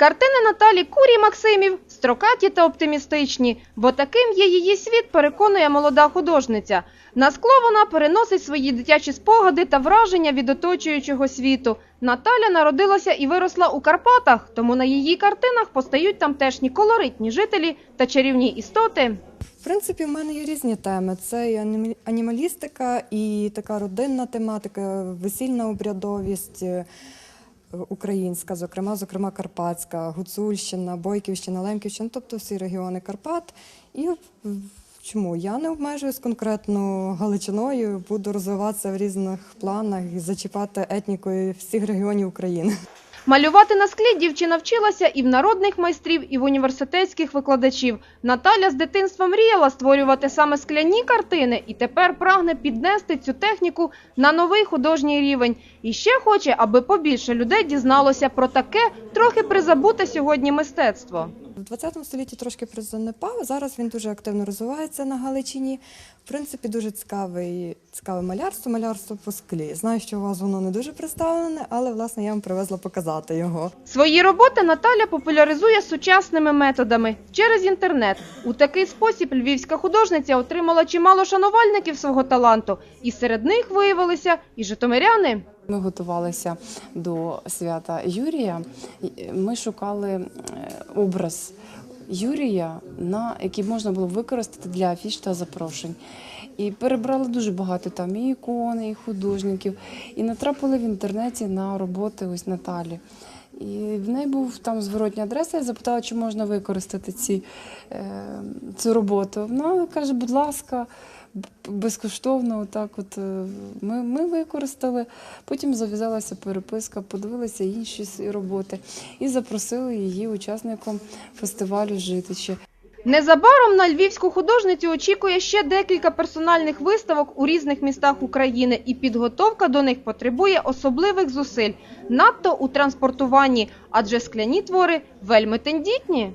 Картини Наталі Курі Максимів строкаті та оптимістичні, бо таким є її світ, переконує молода художниця. На скло вона переносить свої дитячі спогади та враження від оточуючого світу. Наталя народилася і виросла у Карпатах, тому на її картинах постають тамтешні колоритні жителі та чарівні істоти. В принципі, в мене є різні теми. Це і анімалістика, і така родинна тематика, весільна обрядовість українська, зокрема, зокрема Карпатська, Гуцульщина, Бойківщина, Лемківщина, тобто всі регіони Карпат. І чому я не обмежуюсь конкретно Галичиною, буду розвиватися в різних планах і зачіпати етнікою всіх регіонів України. Малювати на склі дівчина вчилася і в народних майстрів, і в університетських викладачів. Наталя з дитинства мріяла створювати саме скляні картини і тепер прагне піднести цю техніку на новий художній рівень. І ще хоче, аби побільше людей дізналося про таке трохи призабуте сьогодні мистецтво. В 20 столітті трошки призанепав. Зараз він дуже активно розвивається на Галичині. В принципі, дуже цікаве малярство, малярство по склі. Знаю, що у вас воно не дуже представлене, але власне я вам привезла показати його. Свої роботи Наталя популяризує сучасними методами через інтернет. У такий спосіб львівська художниця отримала чимало шанувальників свого таланту, і серед них виявилися і житомиряни. Ми готувалися до свята Юрія. Ми шукали е, образ Юрія, на який можна було використати для афіш та запрошень. І перебрали дуже багато там і ікони, і художників, і натрапили в інтернеті на роботи ось Наталі. І в неї був там зворотня адреса. Я запитала, чи можна використати ці, е, цю роботу. Вона каже, будь ласка, безкоштовно. Отак от е, ми, ми використали. Потім зав'язалася переписка, подивилися інші роботи і запросили її учасником фестивалю Житичі. Незабаром на львівську художницю очікує ще декілька персональних виставок у різних містах України, і підготовка до них потребує особливих зусиль, надто у транспортуванні, адже скляні твори вельми тендітні.